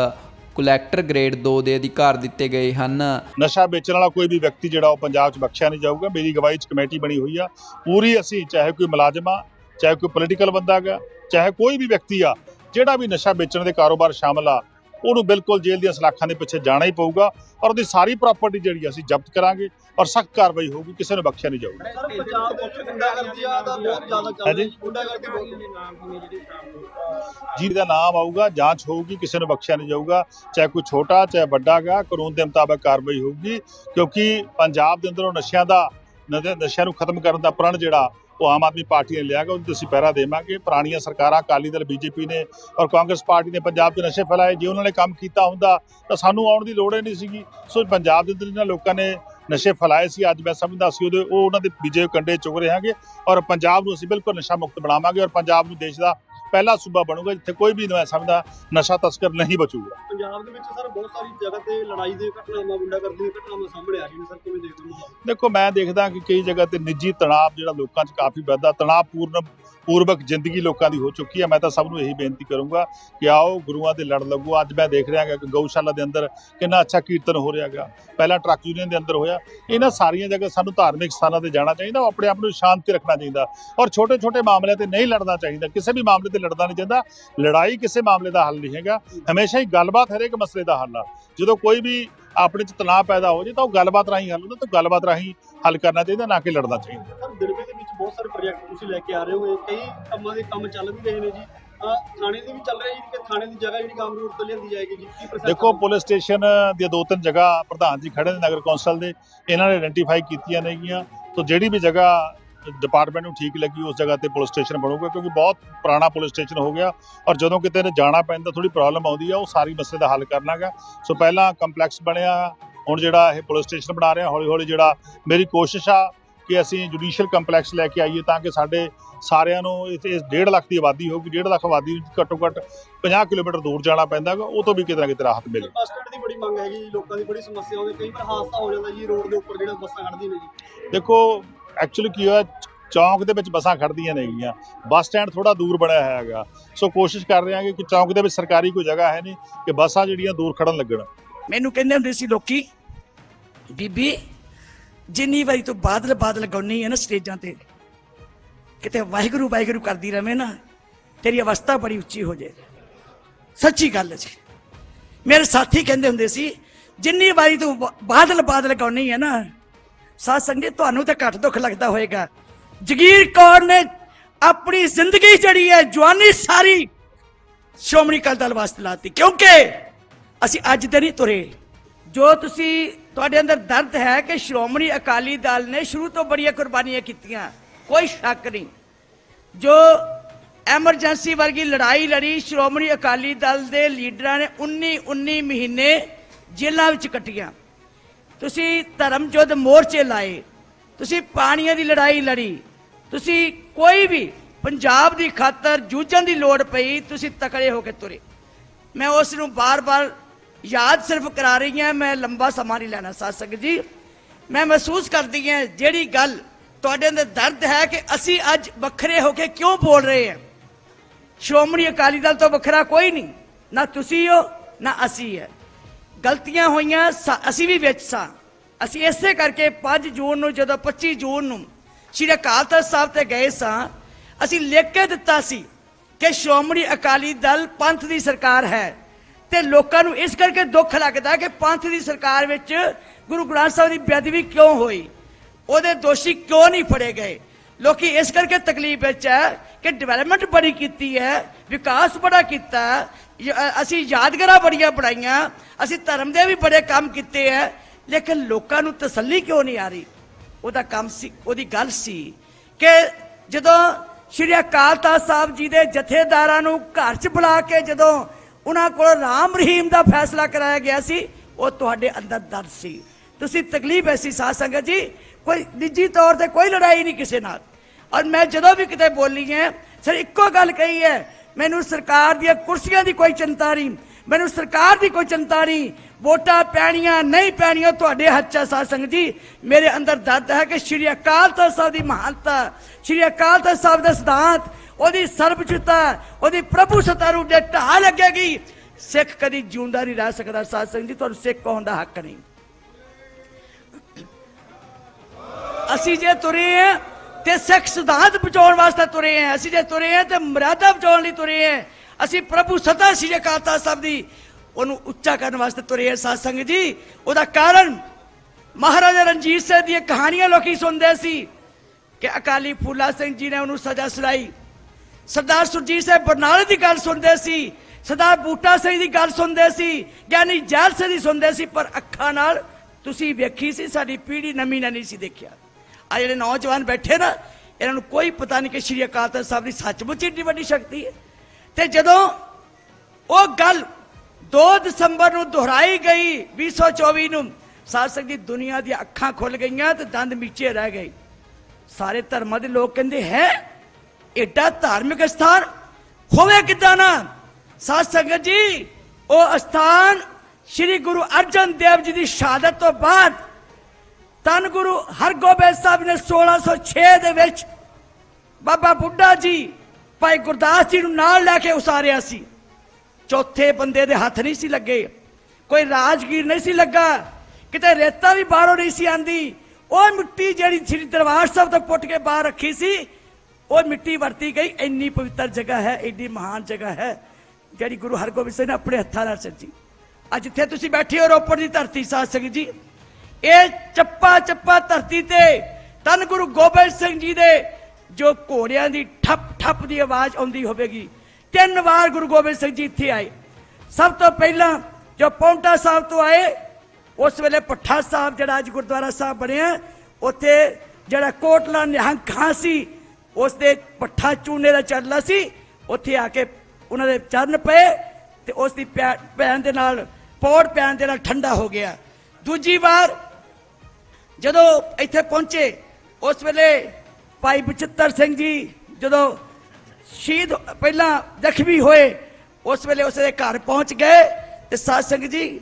ਕੁਲੈਕਟਰ ਗ੍ਰੇਡ 2 ਦੇ ਅਧਿਕਾਰ ਦਿੱਤੇ ਗਏ ਹਨ। ਨਸ਼ਾ ਵੇਚਣ ਵਾਲਾ ਕੋਈ ਵੀ ਵਿਅਕਤੀ ਜਿਹੜਾ ਉਹ ਪੰਜਾਬ 'ਚ ਬਖਸ਼ਿਆ ਨਹੀਂ ਜਾਊਗਾ। ਮੇਰੀ ਗਵਾਹੀ 'ਚ ਕਮੇਟੀ ਬਣੀ ਹੋਈ ਆ। ਪੂਰੀ ਅਸੀਂ ਚਾਹੇ ਕੋਈ ਮੁਲਾਜ਼ਮ ਆ, ਚਾਹੇ ਕੋਈ ਪੋਲੀਟੀਕਲ ਬੰਦਾ ਗਾ ਚਾਹੇ ਕੋਈ ਵੀ ਵਿਅਕਤੀ ਆ, ਜਿਹੜਾ ਵੀ ਨਸ਼ਾ ਵੇਚਣ ਦੇ ਕਾਰੋਬਾਰ ਸ਼ਾਮਲ ਆ ਉਹਨੂੰ ਬਿਲਕੁਲ ਜੇਲ੍ਹ ਦੀਆਂ ਸਲਾਖਾਂ ਦੇ ਪਿੱਛੇ ਜਾਣਾ ਹੀ ਪਊਗਾ ਔਰ ਉਹਦੀ ਸਾਰੀ ਪ੍ਰਾਪਰਟੀ ਜਿਹੜੀ ਅਸੀਂ ਜ਼ਬਤ ਕਰਾਂਗੇ ਔਰ ਸਖਤ ਕਾਰਵਾਈ ਹੋਊਗੀ ਕਿਸੇ ਨੂੰ ਬਖਸ਼ਿਆ ਨਹੀਂ ਜਾਊਗਾ। ਸਰ ਪੰਜਾਬ ਵਿੱਚ ਗੁੰਡਾਗਰਦੀ ਦਾ ਬਹੁਤ ਜ਼ਿਆਦਾ ਚੱਲ ਹਾਂਜੀ। ਰਹੀ। ਹੈ। ਗੁੰਡਾਗਰਦੀ ਬਹੁਤ ਜਿਹਦਾ ਦਾ ਨਾਮ ਆਊਗਾ ਜਾਂਚ ਹੋਊਗੀ ਕਿਸੇ ਨੂੰ ਬਖਸ਼ਿਆ ਨਹੀਂ ਜਾਊਗਾ ਚਾਹੇ ਕੋਈ ਛੋਟਾ ਚਾਹੇ ਵੱਡਾ ਗਾ ਕਾਨੂੰਨ ਦੇ ਮੁਤਾਬਕ ਕਾਰਵਾਈ ਹੋਊਗੀ ਕਿਉਂਕਿ ਪੰਜਾਬ ਦੇ ਅੰਦਰੋਂ ਨਸ਼ਿਆਂ ਦਾ ਨਸ਼ਿਆਂ ਨੂੰ ਖਤਮ ਕਰਨ ਦਾ ਪ੍ਰਣ ਜਿਹੜਾ ਉਹ ਆਮ ਆਦਮੀ ਪਾਰਟੀ ਨੇ ਲਿਆ ਗਾ ਉਹਨੂੰ ਅਸੀਂ ਪਹਿਰਾ ਦੇਵਾਂਗੇ। ਪੁਰਾਣੀਆਂ ਸਰਕਾਰਾਂ, ਅਕਾਲੀ ਦਲ, ਬੀਜੇਪੀ ਨੇ ਔਰ ਕਾਂਗਰਸ ਪਾਰਟੀ ਨੇ ਪੰਜਾਬ 'ਚ ਨਸ਼ੇ ਫੈਲਾਏ। ਜੇ ਉਹਨਾਂ ਨੇ ਕੰਮ ਕੀਤਾ ਹੁੰਦਾ ਤਾਂ ਸਾਨੂੰ ਆਉਣ ਦੀ ਲੋੜ ਹੀ ਨਹੀਂ ਸੀਗੀ। ਸੋ ਪੰਜਾਬ ਦੇ ਅੰਦਰ ਜਿਹਨਾਂ ਲੋਕਾਂ ਨੇ ਨਸ਼ੇ ਫੈਲਾਏ ਸੀ। ਅੱਜ ਮੈਂ ਸਮਝਦਾ ਸੀ ਉਹਦੇ ਉਹ ਉਹਨਾਂ ਦੇ ਬੀਜੇ ਹੋਏ ਕੰਡੇ ਚੁਗ ਰਹੇ ਹਾਂਗੇ ਔਰ ਪੰਜਾਬ ਨੂੰ ਅਸੀਂ ਬਿਲਕੁਲ ਨਸ਼ਾ ਮੁਕਤ ਬਣਾਵਾਂਗੇ ਔਰ ਪੰਜਾਬ ਨੂੰ ਦੇਸ਼ ਦਾ ਪਹਿਲਾ ਸੂਬਾ ਬਣੂਗਾ ਜਿੱਥੇ ਕੋਈ ਵੀ ਮੈਂ ਸਮਝਦਾ ਨਸ਼ਾ ਤਸਕਰ ਨਹੀਂ ਬਚੂਗਾ। ਪੰਜਾਬ ਦੇ ਵਿੱਚ ਸਰ ਬਹੁਤ ਸਾਰੀ ਜਗ੍ਹਾ ਤੇ ਲੜਾਈ ਦੇ ਘਟਨਾਵਾਂ ਗੁੰਡਾਗਰਦੀ ਦੀਆਂ ਘਟਨਾਵਾਂ ਸਾਹਮਣੇ ਆ ਰਹੀਆਂ ਸਰ ਕਿਵੇਂ ਦੇਖਦੇ ਹੋ ਦੇਖੋ ਮੈਂ ਦੇਖਦਾ ਕਿ ਕਈ ਜਗ੍ਹਾ ਤੇ ਨਿੱਜੀ ਤਣਾਅ ਜਿਹੜਾ ਲੋਕਾਂ 'ਚ ਕਾਫੀ ਵੱਧਦਾ ਤਣਾਅਪੂਰਨ ਪੂਰਵਕ ਜ਼ਿੰਦਗੀ ਲੋਕਾਂ ਦੀ ਹੋ ਚੁੱਕੀ ਹੈ। ਮੈਂ ਤਾਂ ਸਭ ਨੂੰ ਇਹੀ ਬੇਨਤੀ ਕਰੂੰਗਾ ਕਿ ਆਓ ਗੁਰੂਆਂ ਦੇ ਲੜ ਲੱਗੋ। ਅੱਜ ਮੈਂ ਦੇਖ ਰਿਹਾ ਕਿ ਗਊਸ਼ਾਲਾ ਦੇ ਅੰਦਰ ਕਿੰਨਾ ਅੱਛਾ ਕੀਰਤਨ ਹੋ ਰਿਹਾ ਹੈਗਾ। ਪਹਿਲਾਂ ਟਰੱਕ ਯੂਨੀਅਨ ਦੇ ਅੰਦਰ ਹੋਇਆ। ਇਹਨਾਂ ਸਾਰੀਆਂ ਜਗ੍ਹਾ ਸਾਨੂੰ ਧਾਰਮਿਕ ਸਥਾਨਾਂ ਤੇ ਜਾਣਾ ਚਾਹੀਦਾ ਆਪਣੇ ਆਪ ਨੂੰ ਸ਼ਾਂਤੀ ਰੱਖਣਾ ਚਾਹੀਦਾ। ਔਰ ਛੋਟੇ ਛੋਟੇ ਮਾਮਲਿਆਂ ਤੇ ਨਹੀਂ ਲੜਨਾ ਚਾਹੀਦਾ। ਕਿਸੇ ਵੀ ਮਾਮਲੇ ਤੇ ਲੜਨਾ ਨਹੀਂ ਚਾਹੀਦਾ ਲੜਾਈ ਕਿਸੇ ਮਾਮਲੇ ਦਾ ਹੱਲ ਨਹੀਂ ਹੈਗਾ। ਹਮੇਸ਼ਾ ਹੀ ਗੱਲਬਾਤ ਹਰੇਕ ਮਸਲੇ ਦਾ ਹੱਲ ਆ। ਜਦੋਂ ਕੋਈ ਵੀ ਆਪਣੇ ਚ ਤਣਾਅ ਪੈਦਾ ਹੋ ਜੇ ਤਾਂ ਉਹ ਗੱਲਬਾਤ ਰਾਹੀਂ ਹੱਲ ਹੁੰਦਾ ਤਾਂ ਗੱਲਬਾਤ ਰਾਹੀਂ ਹੱਲ ਕਰਨਾ ਚਾਹੀਦਾ ਨਾ ਕਿ ਲੜਨਾ ਚਾਹੀਦਾ। ਸਰ ਦਿਰਵੇ ਦੇ ਵਿੱਚ ਬਹੁਤ ਸਾਰੇ ਪ੍ਰੋਜੈਕਟ ਤੁਸੀਂ ਲੈ ਕੇ ਆ ਰਹੇ ਹੋ। ਕਈ ਕੰਮਾਂ ਦੇ ਕੰਮ ਚੱਲ ਵੀ ਰਹੇ ਨੇ ਜੀ। ਥਾਣੇ ਦੇ ਵੀ ਚੱਲ ਰਿਹਾ ਜੀ ਕਿ ਥਾਣੇ ਦੀ ਜਗ੍ਹਾ ਜਿਹੜੀ ਕੰਮ ਰੂਟ ਤੋਂ ਲਿਆਂਦੀ ਜਾਏਗੀ ਜੀ? ਕੀ process ਦੇਖੋ ਹੈ? ਪੁਲਿਸ ਸਟੇਸ਼ਨ ਦੀਆਂ ਦੋ ਤਿੰਨ ਜਗ੍ਹਾ ਪ੍ਰਧਾਨ ਜੀ ਖੜੇ ਨੇ ਨਗਰ ਕੌਂਸਲ ਦੇ। ਇਹਨਾਂ ਨੇ ਆਇਡੈਂਟੀਫਾਈ ਕੀਤੀਆਂ ਨੇਗੀਆਂ। ਤਾਂ ਜਿਹੜੀ ਵੀ ਜਗ੍ਹਾ ਡਿਪਾਰਟਮੈਂਟ ਨੂੰ ਠੀਕ ਲੱਗੀ ਉਸ ਜਗ੍ਹਾ ਤੇ ਪੁਲਿਸ ਸਟੇਸ਼ਨ ਬਣੂਗਾ ਕਿਉਂਕਿ ਬਹੁਤ ਪੁਰਾਣਾ ਪੁਲਿਸ ਸਟੇਸ਼ਨ ਹੋ ਗਿਆ ਔਰ ਜਦੋਂ ਕਿਤੇ ਨੇ ਜਾਣਾ ਪੈਂਦਾ ਥੋੜੀ ਪ੍ਰੋਬਲਮ ਆਉਂਦੀ ਆ ਉਹ ਸਾਰੀ ਮਸਲੇ ਦਾ ਹੱਲ ਕਰਨਾਗਾ ਸੋ ਪਹਿਲਾਂ ਕੰਪਲੈਕਸ ਬਣਿਆ ਹੁਣ ਜਿਹੜਾ ਇਹ ਪੁਲਿਸ ਸਟੇਸ਼ਨ ਬਣਾ ਰਹੇ ਹੌਲੀ ਹੌਲੀ ਜਿਹੜਾ ਮੇਰੀ ਕੋਸ਼ਿਸ਼ ਆ ਕਿ ਅਸੀਂ ਜੁਡੀਸ਼ੀਅਲ ਕੰਪਲੈਕਸ ਲੈ ਕੇ ਆਈਏ ਤਾਂ ਕਿ ਸਾਡੇ ਸਾਰਿਆਂ ਨੂੰ ਇਸ 1.5 ਲੱਖ ਦੀ ਆਬਾਦੀ ਹੋਊਗੀ 1.5 ਲੱਖ ਆਬਾਦੀ ਘੱਟੋ ਘੱਟ 50 ਕਿਲੋਮੀਟਰ ਦੂਰ ਜਾਣਾ ਪੈਂਦਾ ਗਾ ਉਹ ਤੋਂ ਵੀ ਕਿਤੇ ਨਾ ਕਿਤੇ ਰਾਹਤ ਮਿਲੇ। ਬੱਸ ਸਟੈਂਡ ਦੀ ਬੜੀ ਮੰਗ ਹੈਗੀ ਲੋਕਾਂ ਦੀ ਬੜੀ ਸਮੱਸਿਆ ਆਉਂਦੀ ਕਈ ਵਾਰ ਹਾਦਸਾ ਹੋ ਜਾਂਦਾ ਜੀ ਰੋਡ ਦੇ ਉੱਪਰ ਜਿਹੜਾ ਬੱਸਾਂ ਖੜਦੀਆਂ ਨੇ ਜੀ। ਦੇਖੋ ਐਕਚੁਅਲੀ ਕੀ ਹੋਇਆ, ਚੌਂਕ ਦੇ ਵਿੱਚ ਬੱਸਾਂ ਖੜਦੀਆਂ ਨੇਗੀਆਂ। ਬੱਸ ਸਟੈਂਡ ਥੋੜਾ ਦੂਰ ਬਣਿਆ ਹੈਗਾ। ਸੋ ਕੋਸ਼ਿਸ਼ ਕਰ ਰਹੇ ਹਾਂ ਕਿ ਚੌਂਕ ਦੇ ਵਿੱਚ ਸਰਕਾਰੀ ਕੋਈ ਜਗ੍ਹਾ ਹੈ ਨਹੀਂ ਕਿ ਬੱਸਾਂ ਜਿਹੜੀਆਂ ਦੂਰ ਖੜਨ ਲੱਗਣ। ਮੈਨੂੰ ਕਹਿੰਦੇ ਹੁੰਦੇ ਸੀ ਲੋਕੀ, ਬੀਬੀ, ਜਿੰਨੀ ਵਾਰੀ ਤੂੰ ਬਾਦਲ ਬਾਦਲ ਗਾਉਣੀ ਹੈ ਨਾ ਸਟੇਜਾਂ ਤੇ, ਕਿਤੇ ਵਾਹਿਗੁਰੂ ਵਾਹਿਗੁਰੂ ਕਰਦੀ ਰਵੇਂ ਨਾ, ਤੇਰੀ ਅਵਸਥਾ ਬੜੀ ਉੱਚੀ ਹੋ ਜਾਏ। ਸੱਚੀ ਗੱਲ ਜੀ। ਮੇਰੇ ਸਾਥੀ ਕਹਿੰਦੇ ਹੁੰਦੇ ਸੀ, ਜਿੰਨੀ ਵਾਰੀ ਤੂੰ ਬਾਦਲ ਬਾਦਲ ਗਾਉਣੀ ਹੈ ਨਾ ਸਾਧ ਸੰਗਤ, ਤੁਹਾਨੂੰ ਤਾਂ ਘੱਟ ਦੁੱਖ ਲੱਗਦਾ ਹੋਏਗਾ। ਜਗੀਰ ਕੌਰ ਨੇ ਆਪਣੀ ਜ਼ਿੰਦਗੀ ਜਿਹੜੀ ਹੈ, ਜਵਾਨੀ ਸਾਰੀ ਸ਼੍ਰੋਮਣੀ ਅਕਾਲੀ ਦਲ ਵਾਸਤੇ ਲਾਤੀ। ਕਿਉਂਕਿ ਅਸੀਂ ਅੱਜ ਤੇ ਨਹੀਂ ਤੁਰੇ। ਜੋ ਤੁਸੀਂ ਤੁਹਾਡੇ ਅੰਦਰ ਦਰਦ ਹੈ ਕਿ ਸ਼੍ਰੋਮਣੀ ਅਕਾਲੀ ਦਲ ਨੇ ਸ਼ੁਰੂ ਤੋਂ ਬੜੀਆਂ ਕੁਰਬਾਨੀਆਂ ਕੀਤੀਆਂ, ਕੋਈ ਸ਼ੱਕ ਨਹੀਂ। ਜੋ ਐਮਰਜੈਂਸੀ ਵਰਗੀ ਲੜਾਈ ਲੜੀ ਸ਼੍ਰੋਮਣੀ ਅਕਾਲੀ ਦਲ ਦੇ ਲੀਡਰਾਂ ਨੇ 19 19 ਮਹੀਨੇ ਜੇਲ੍ਹਾਂ ਵਿੱਚ ਕੱਟੀਆਂ। ਤੁਸੀਂ ਧਰਮ ਯੁੱਧ ਮੋਰਚੇ ਲਾਏ, ਤੁਸੀਂ ਪਾਣੀਆਂ ਦੀ ਲੜਾਈ ਲੜੀ, ਤੁਸੀਂ ਕੋਈ ਵੀ ਪੰਜਾਬ ਦੀ ਖਾਤਰ ਜੂਝਣ ਦੀ ਲੋੜ ਪਈ, ਤੁਸੀਂ ਤਕੜੇ ਹੋ ਕੇ ਤੁਰੇ। ਮੈਂ ਉਸ ਨੂੰ ਬਾਰ-ਬਾਰ ਯਾਦ ਸਿਰਫ ਕਰਾ ਰਹੀ ਹਾਂ, ਮੈਂ ਲੰਬਾ ਸਮਾਂ ਨਹੀਂ ਲੈਣਾ, ਸਾਧ ਸੰਗਤ ਜੀ। ਮੈਂ ਮਹਿਸੂਸ ਕਰਦੀ ਹਾਂ, ਜਿਹੜੀ ਗੱਲ ਤੁਹਾਡੇ ਅੰਦਰ ਦਰਦ ਹੈ ਕਿ ਅਸੀਂ ਅੱਜ ਵੱਖਰੇ ਹੋ ਕੇ ਕਿਉਂ ਬੋਲ ਰਹੇ ਹਾਂ? ਸ਼੍ਰੋਮਣੀ ਅਕਾਲੀ ਦਲ ਤੋਂ ਵੱਖਰਾ ਕੋਈ ਨਹੀਂ, ਨਾ ਤੁਸੀਂ ਹੋ, ਨਾ ਅਸੀਂ ਹੈ। ਗਲਤੀਆਂ ਹੋਈਆਂ ਸਾ- ਅਸੀਂ ਵੀ ਵਿੱਚ ਸਾਂ। ਅਸੀਂ ਇਸੇ ਕਰਕੇ 5 ਜੂਨ ਨੂੰ ਜਦੋਂ 25 ਜੂਨ ਨੂੰ ਸ਼੍ਰੀ ਅਕਾਲ ਤਖਤ ਸਾਹਿਬ ਤੇ ਗਏ ਸਾਂ, ਅਸੀਂ ਲਿਖ ਕੇ ਦਿੱਤਾ ਸੀ ਕਿ ਸ਼੍ਰੋਮਣੀ ਅਕਾਲੀ ਦਲ ਪੰਥ ਦੀ ਸਰਕਾਰ ਹੈ ਤੇ ਲੋਕਾਂ ਨੂੰ ਇਸ ਕਰਕੇ ਦੁੱਖ ਲੱਗਦਾ ਕਿ ਪੰਥ ਦੀ ਸਰਕਾਰ ਵਿੱਚ ਗੁਰੂ ਗ੍ਰੰਥ ਸਾਹਿਬ ਦੀ ਬੇਅਦਬੀ ਕਿਉਂ ਹੋਈ? ਉਹਦੇ ਦੋਸ਼ੀ ਕਿਉਂ ਨਹੀਂ ਫੜੇ ਗਏ? ਲੋਕੀ ਇਸ ਕਰਕੇ ਤਕਲੀਫ ਵਿੱਚ ਹੈ ਕਿ ਡਿਵੈਲਪਮੈਂਟ ਬੜੀ ਕੀਤੀ ਹੈ, ਵਿਕਾਸ ਬੜਾ ਕੀਤਾ ਅਸੀਂ ਯਾਦਗਾਰਾਂ ਬੜੀਆਂ ਬਣਾਈਆਂ। ਅਸੀਂ ਧਰਮ ਦੇ ਵੀ ਬੜੇ ਕੰਮ ਕੀਤੇ ਹੈ ਲੇਕਿਨ ਲੋਕਾਂ ਨੂੰ ਤਸੱਲੀ ਕਿਉਂ ਨਹੀਂ ਆ ਰਹੀ? ਉਹਦਾ ਕੰਮ ਸੀ, ਉਹਦੀ ਗੱਲ ਸੀ ਕਿ ਜਦੋਂ ਸ਼੍ਰੀ ਅਕਾਲ ਤਖਤ ਸਾਹਿਬ ਜੀ ਦੇ ਜਥੇਦਾਰਾਂ ਨੂੰ ਘਰ 'ਚ ਬੁਲਾ ਕੇ ਜਦੋਂ ਉਹਨਾਂ ਕੋਲ ਰਾਮ ਰਹੀਮ ਦਾ ਫੈਸਲਾ ਕਰਾਇਆ ਗਿਆ ਸੀ, ਉਹ ਤੁਹਾਡੇ ਅੰਦਰ ਦਰਦ ਸੀ। ਤੁਸੀਂ ਤਕਲੀਫ ਐਸੀ ਸਾਧ ਸੰਗਤ ਜੀ, ਕੋਈ ਨਿੱਜੀ ਤੌਰ ਤੇ ਕੋਈ ਲੜਾਈ ਨਹੀਂ ਕਿਸੇ ਨਾਲ। ਔਰ ਮੈਂ ਜਦੋਂ ਵੀ ਕਿਤੇ ਬੋਲੀ ਹੈ ਸਰ ਇੱਕੋ ਗੱਲ ਕਹੀ ਹੈ ਮੈਨੂੰ ਸਰਕਾਰ ਦੀਆਂ ਕੁਰਸੀਆਂ ਦੀ ਕੋਈ ਚਿੰਤਾ ਨਹੀਂ। ਮੈਨੂੰ ਸਰਕਾਰ ਦੀ ਕੋਈ ਚਿੰਤਾ ਨਹੀਂ। ਵੋਟਾਂ ਪੈਣੀਆਂ, ਨਹੀਂ ਪੈਣੀਆਂ, ਤੁਹਾਡੇ ਹੱਥ 'ਚ ਸਾਧ ਸੰਗਤ ਜੀ। ਮੇਰੇ ਅੰਦਰ ਦਰਦ ਹੈ ਕਿ ਸ਼੍ਰੀ ਅਕਾਲ ਤਖਤ ਸਾਹਿਬ ਦੀ ਮਹਾਨਤਾ, ਸ਼੍ਰੀ ਅਕਾਲ ਤਖਤ ਸਾਹਿਬ ਦਾ ਸਿਧਾਂਤ, ਉਹਦੀ ਸਰਬਜੁਤਾ ਉਹਦੀ ਪ੍ਰਭੂ ਸਤਾ ਨੂੰ ਜੇ ਢਾਹ ਲੱਗੇਗੀ। ਸਿੱਖ ਕਦੀ ਜਿਉਂਦਾ ਨਹੀਂ ਰਹਿ ਸਕਦਾ ਸਾਧ ਸੰਗਤ ਜੀ, ਤੁਹਾਨੂੰ ਸਿੱਖ ਕਹਣ ਦਾ ਹੱਕ ਨਹੀਂ। ਅਸੀਂ ਜੇ ਤੁਰੇ ਆ ਤੇ ਸਿੱਖ ਸਿਧਾਂਤ ਬਚਾਉਣ ਵਾਸਤੇ ਤੁਰੇ ਆ। ਅਸੀਂ ਜੇ ਤੁਰੇ ਆ ਤੇ ਮਰਿਆਦਾ ਬਚਾਉਣ ਲਈ ਤੁਰੇ ਆ। ਅਸੀਂ ਪ੍ਰਭੂ ਸਦਾ ਸ੍ਰੀ ਅਕਾਲ ਤਖਤ ਸਾਹਿਬ ਦੀ ਉਹਨੂੰ ਉੱਚਾ ਕਰਨ ਵਾਸਤੇ ਤੁਰੇ ਆ ਸਾਧ ਸੰਗਤ ਜੀ। ਉਹਦਾ ਕਾਰਨ ਮਹਾਰਾਜਾ ਰਣਜੀਤ ਸਿੰਘ ਦੀਆਂ ਕਹਾਣੀਆਂ ਲੋਕੀ ਸੁਣਦੇ ਸੀ ਕਿ ਅਕਾਲੀ ਫੂਲਾ ਸਿੰਘ ਜੀ ਨੇ ਉਹਨੂੰ ਸਜ਼ਾ ਸੁਣਾਈ। ਸਰਦਾਰ ਸੁਰਜੀਤ ਸਿੰਘ ਬਰਨਾਲੇ ਦੀ ਗੱਲ ਸੁਣਦੇ ਸੀ। ਸਰਦਾਰ ਬੂਟਾ ਸਿੰਘ ਦੀ ਗੱਲ ਸੁਣਦੇ ਸੀ। ਗਿਆਨੀ ਜੈਲ ਸਿੰਘ ਦੀ ਸੁਣਦੇ ਸੀ। ਪਰ ਅੱਖਾਂ ਨਾਲ ਤੁਸੀਂ ਵੇਖੀ ਸੀ, ਸਾਡੀ ਪੀੜ੍ਹੀ ਨਮੀ ਨੇ ਨਹੀਂ ਸੀ ਦੇਖਿਆ। ਆ ਜਿਹੜੇ ਨੌਜਵਾਨ ਬੈਠੇ ਨਾ, ਇਹਨਾਂ ਨੂੰ ਕੋਈ ਪਤਾ ਨਹੀਂ ਕਿ ਸ਼੍ਰੀ ਅਕਾਲ ਤਖਤ ਸਾਹਿਬ ਦੀ ਸੱਚਮੁੱਚ ਏਡੀ ਵੱਡੀ ਸ਼ਕਤੀ ਹੈ। ਤੇ ਜਦੋਂ ਉਹ ਗੱਲ 2 ਦਸੰਬਰ ਨੂੰ ਦੁਹਰਾਈ ਗਈ 2024 ਨੂੰ, ਸਾਧ ਸੰਗਤ ਦੀ ਦੁਨੀਆ ਦੀਆਂ ਅੱਖਾਂ ਖੁੱਲ ਗਈਆਂ ਤੇ ਦੰਦ ਮੀਚੇ ਰਹਿ ਗਏ। ਸਾਰੇ ਧਰਮਾਂ ਦੇ ਲੋਕ ਕਹਿੰਦੇ, ਹੈ? ਏਡਾ ਧਾਰਮਿਕ ਸਥਾਨ ਹੋਵੇ ਕਿਦਾਂ ਨਾ? ਸਾਧ ਸੰਗਤ ਜੀ, ਉਹ ਸਥਾਨ ਸ੍ਰੀ ਗੁਰੂ ਅਰਜਨ ਦੇਵ ਜੀ ਦੀ ਸ਼ਹਾਦਤ ਤੋਂ ਬਾਅਦ ਤਨ ਗੁਰੂ ਹਰਗੋਬਿੰਦ ਸਾਹਿਬ ਨੇ 1606 ਦੇ ਵਿੱਚ ਬਾਬਾ ਬੁੱਢਾ ਜੀ, ਭਾਈ ਗੁਰਦਾਸ ਜੀ ਨੂੰ ਨਾਲ ਲੈ ਕੇ ਉਸਾਰਿਆ ਸੀ। ਚੌਥੇ ਬੰਦੇ ਦੇ ਹੱਥ ਨਹੀਂ ਸੀ ਲੱਗੇ। ਕੋਈ ਰਾਜਗੀਰ ਨਹੀਂ ਸੀ ਲੱਗਾ। ਕਿਤੇ ਰੇਤਾ ਵੀ ਬਾਹਰੋਂ ਨਹੀਂ ਸੀ ਆਂਦੀ। ਉਹ ਮਿੱਟੀ ਜਿਹੜੀ ਸ੍ਰੀ ਦਰਬਾਰ ਸਾਹਿਬ ਤੋਂ ਪੁੱਟ ਕੇ ਬਾਹਰ ਰੱਖੀ ਸੀ, ਉਹ ਮਿੱਟੀ ਵਰਤੀ ਗਈ। ਇੰਨੀ ਪਵਿੱਤਰ ਜਗ੍ਹਾ ਹੈ, ਇੰਨੀ ਮਹਾਨ ਜਗ੍ਹਾ ਹੈ, ਜਿਹੜੀ ਗੁਰੂ ਹਰਗੋਬਿੰਦ ਸਿੰਘ ਨੇ ਆਪਣੇ ਹੱਥਾਂ ਨਾਲ ਸੱਜੀ। ਅੱਜ ਇੱਥੇ ਤੁਸੀਂ ਬੈਠੇ ਹੋ, ਰੋਪੜ ਦੀ ਧਰਤੀ ਸਾਧ ਸੰਗਤ ਜੀ। ਇਹ ਚੱਪਾ ਚੱਪਾ ਧਰਤੀ ਤੇ ਤਨ ਗੁਰੂ ਗੋਬਿੰਦ ਸਿੰਘ ਜੀ ਦੇ ਜੋ ਘੋੜਿਆਂ ਦੀ ਠੱਪ ਠੱਪ ਦੀ ਆਵਾਜ਼ ਆਉਂਦੀ ਹੋਵੇਗੀ। ਤਿੰਨ ਵਾਰ ਗੁਰੂ ਗੋਬਿੰਦ ਸਿੰਘ ਜੀ ਇੱਥੇ ਆਏ। ਸਭ ਤੋਂ ਪਹਿਲਾਂ ਜੋ ਪੌਂਟਾ ਸਾਹਿਬ ਤੋਂ ਆਏ, ਉਸ ਵੇਲੇ ਪੱਠਾ ਸਾਹਿਬ, ਜਿਹੜਾ ਅੱਜ ਗੁਰਦੁਆਰਾ ਸਾਹਿਬ ਬਣਿਆ, ਉੱਥੇ ਜਿਹੜਾ ਕੋਟਲਾ ਨਿਹੰਗ ਖਾਂ ਸੀ, ਉਸ ਦੇ ਪੱਠਾ ਚੂਨੇ ਦਾ ਚੱਲਾ ਸੀ, ਉੱਥੇ ਆ ਕੇ ਉਹਨਾਂ ਦੇ ਚਰਨ ਪਏ ਤੇ ਉਸ ਦੀ ਪੈ- ਪੈਣ ਦੇ ਨਾਲ, ਪੌੜ ਪੈਣ ਦੇ ਨਾਲ ਠੰਡਾ ਹੋ ਗਿਆ। ਦੂਜੀ ਵਾਰ ਜਦੋਂ ਇੱਥੇ ਪਹੁੰਚੇ, ਉਸ ਵੇਲੇ ਭਾਈ ਬਚਿੱਤਰ ਸਿੰਘ ਜੀ ਜਦੋਂ ਸ਼ਹੀਦ ਪਹਿਲਾਂ ਜ਼ਖਮੀ ਹੋਏ, ਉਸ ਵੇਲੇ ਉਸ ਦੇ ਘਰ ਪਹੁੰਚ ਗਏ ਤੇ ਸਾਧ ਸੰਗਤ ਜੀ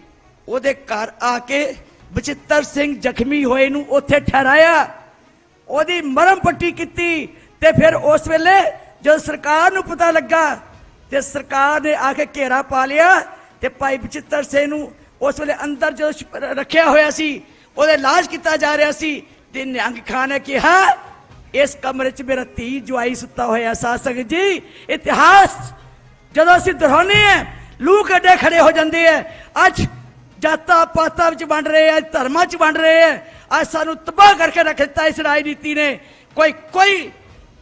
ਉਹਦੇ ਘਰ ਆ ਕੇ ਬਚਿੱਤਰ ਸਿੰਘ ਜ਼ਖਮੀ ਹੋਏ ਨੂੰ ਉੱਥੇ ਠਹਿਰਾਇਆ। ਉਹਦੀ ਮਰਮ ਪੱਟੀ ਕੀਤੀ ਤੇ ਫਿਰ ਉਸ ਵੇਲੇ ਜਦੋਂ ਸਰਕਾਰ ਨੂੰ ਪਤਾ ਲੱਗਾ ਤੇ ਸਰਕਾਰ ਨੇ ਆ ਕੇ ਘੇਰਾ ਪਾ ਲਿਆ ਤੇ ਭਾਈ ਬਚਿੱਤਰ ਸਿੰਘ ਨੂੰ ਉਸ ਵੇਲੇ ਅੰਦਰ ਜਦੋਂ ਰੱਖਿਆ ਹੋਇਆ ਸੀ ਉਹਦੇ ਇਲਾਜ ਕੀਤਾ ਜਾ ਰਿਹਾ ਸੀ। ਤੇ ਨਿਹੰਗ ਖਾਨ ਨੇ ਕਿਹਾ, ਇਸ ਕਮਰੇ 'ਚ ਮੇਰਾ ਧੀ ਜਵਾਈ ਸੁੱਤਾ ਹੋਇਆ ਸਾਧ ਸੰਗਤ ਜੀ। ਇਤਿਹਾਸ, ਜਦੋਂ ਅਸੀਂ ਦੁਹਰਾਉਂਦੇ ਆ ਲੂਕ ਅੱਡੇ ਖੜੇ ਹੋ ਜਾਂਦੇ ਆ ਅੱਜ ਜਾਤਾਂ ਪਾਤਾਂ ਵਿੱਚ ਵੰਡ ਰਹੇ ਆ ਧਰਮਾਂ 'ਚ ਵੰਡ ਰਹੇ ਆ ਅੱਜ ਸਾਨੂੰ ਤਬਾਹ ਕਰਕੇ ਰੱਖ ਦਿੱਤਾ ਇਸ ਰਾਜਨੀਤੀ ਨੇ। ਕੋਈ ਕੋਈ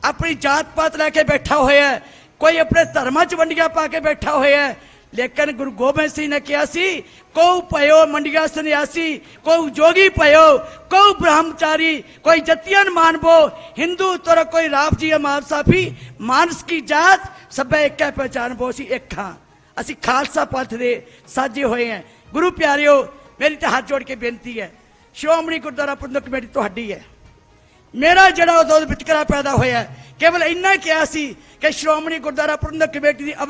ਆਪਣੀ ਜਾਤ ਪਾਤ ਲੈ ਕੇ ਬੈਠਾ ਹੋਇਆ ਕੋਈ ਆਪਣੇ ਧਰਮਾਂ 'ਚ ਵੰਡੀਆਂ ਪਾ ਕੇ ਬੈਠਾ ਹੋਇਆ ਹੈ ਲੇਕਿਨ ਗੁਰੂ ਗੋਬਿੰਦ ਸਿੰਘ ਨੇ ਕਿਹਾ ਸੀ ਕੋ ਭਇਓ ਮੰਡੀਆਂ ਸੰਨਿਆਸੀ ਕੋ ਜੋਗੀ ਭਇਓ ਕੋ ਬ੍ਰਹਮਚਾਰੀ, ਕੋਈ ਜਤਿयन ਮਾਨਬੋ ਹਿੰਦੂ ਤਰ ਕੋਈ ਰਾਪ ਜੀ ਮਾਨ ਸਾਫੀ ਮਾਨਸ ਕੀ ਜਾਤ, ਸਭੇ ਇੱਕੈ ਪਹਿਚਾਨ ਬੋ ਸੀ ਇੱਕ ਹਾਂ। ਅਸੀਂ ਖਾਲਸਾ ਪੰਥ ਦੇ ਸਾਜੇ ਹੋਏ ਹਾਂ। ਗੁਰੂ ਪਿਆਰਿਓ, ਮੇਰੀ ਤਾਂ ਹੱਥ ਜੋੜ ਕੇ ਬੇਨਤੀ ਹੈ, ਸ਼੍ਰੋਮਣੀ ਗੁਰਦੁਆਰਾ ਪ੍ਰਬੰਧਕ ਕਮੇਟੀ ਤੁਹਾਡੀ ਹੈ। ਮੇਰਾ ਜਿਹੜਾ ਉਦੋਂ ਵਿਤਕਰਾ ਪੈਦਾ ਹੋਇਆ, ਕੇਵਲ ਇੰਨਾ ਹੀ ਕਿਹਾ ਸੀ ਕਿ ਸ਼੍ਰੋਮਣੀ ਗੁਰਦੁਆਰਾ ਪ੍ਰਬੰਧਕ ਕਮੇਟੀ ਦੀ ਆਵਾਜ਼